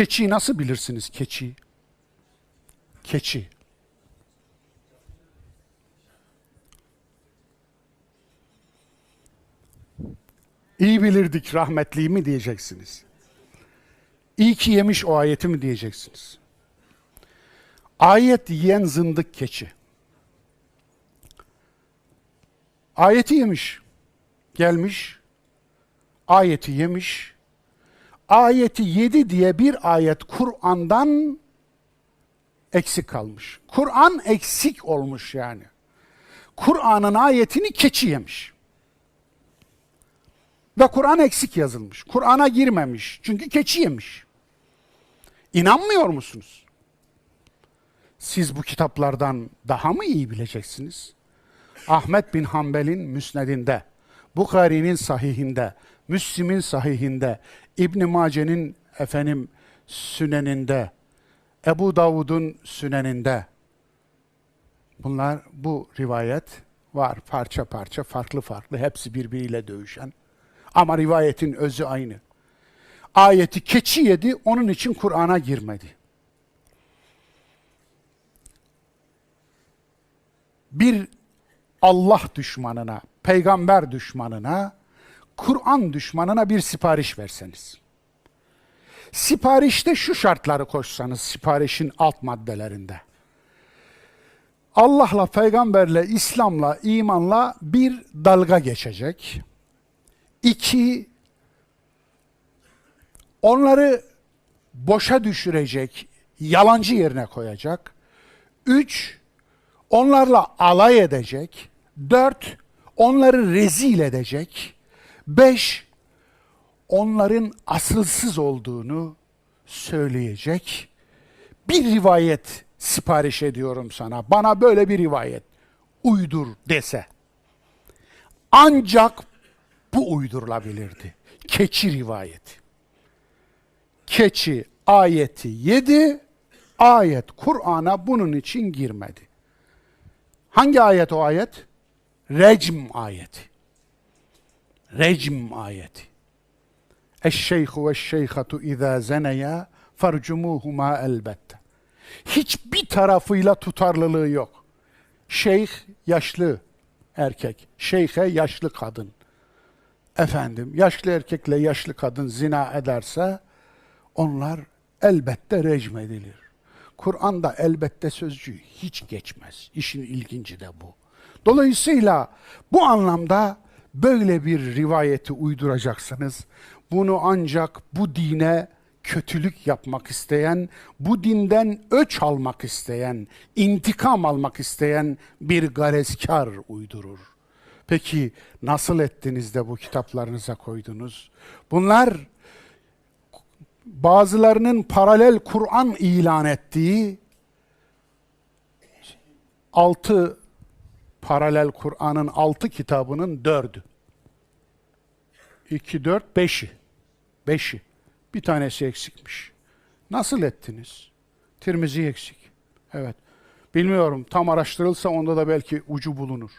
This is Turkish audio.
Keçiyi nasıl bilirsiniz keçi? Keçi. İyi bilirdik rahmetliyi mi diyeceksiniz. İyi ki yemiş o ayeti mi diyeceksiniz. Ayet yiyen zındık keçi. Ayeti yemiş. Gelmiş. Ayeti yemiş. Ayeti yedi diye bir ayet Kur'an'dan eksik kalmış. Kur'an eksik olmuş yani. Kur'an'ın ayetini keçi yemiş. Ve Kur'an eksik yazılmış. Kur'an'a girmemiş. Çünkü keçi yemiş. İnanmıyor musunuz? Siz bu kitaplardan daha mı iyi bileceksiniz? Ahmet bin Hanbel'in müsnedinde, Bukhari'nin sahihinde, Müslim'in sahihinde, İbn Mace'nin efendim süneninde, Ebu Davud'un süneninde bunlar bu rivayet var parça parça farklı farklı hepsi birbiriyle dövüşen ama rivayetin özü aynı. Ayeti keçi yedi onun için Kur'an'a girmedi. Bir Allah düşmanına, peygamber düşmanına, Kur'an düşmanına bir sipariş verseniz. Siparişte şu şartları koşsanız siparişin alt maddelerinde. Allah'la, peygamberle, İslam'la, imanla bir dalga geçecek. İki, onları boşa düşürecek, yalancı yerine koyacak. Üç, onlarla alay edecek. Dört, onları rezil edecek. Beş, onların asılsız olduğunu söyleyecek. Bir rivayet sipariş ediyorum sana. Bana böyle bir rivayet uydur dese. Ancak bu uydurulabilirdi. Keçi rivayeti. Keçi ayeti yedi, ayet Kur'an'a bunun için girmedi. Hangi ayet o ayet? Recm ayeti. Recm ayeti. Eşşeyhu ve şeyhatu izâ zeneya farcumuhuma elbette. Hiçbir tarafıyla tutarlılığı yok. Şeyh yaşlı erkek, şeyhe yaşlı kadın. Efendim yaşlı erkekle yaşlı kadın zina ederse onlar elbette rejim edilir. Kur'an'da elbette sözcüğü hiç geçmez. İşin ilginci de bu. Dolayısıyla bu anlamda böyle bir rivayeti uyduracaksınız. Bunu ancak bu dine kötülük yapmak isteyen, bu dinden öç almak isteyen, intikam almak isteyen bir garezkar uydurur. Peki nasıl ettiniz de bu kitaplarınıza koydunuz? Bunlar bazılarının paralel Kur'an ilan ettiği altı paralel Kur'an'ın altı kitabının dördü. İki, dört, beşi. Beşi. Bir tanesi eksikmiş. Nasıl ettiniz? Tirmizi eksik. Evet. Bilmiyorum tam araştırılsa onda da belki ucu bulunur.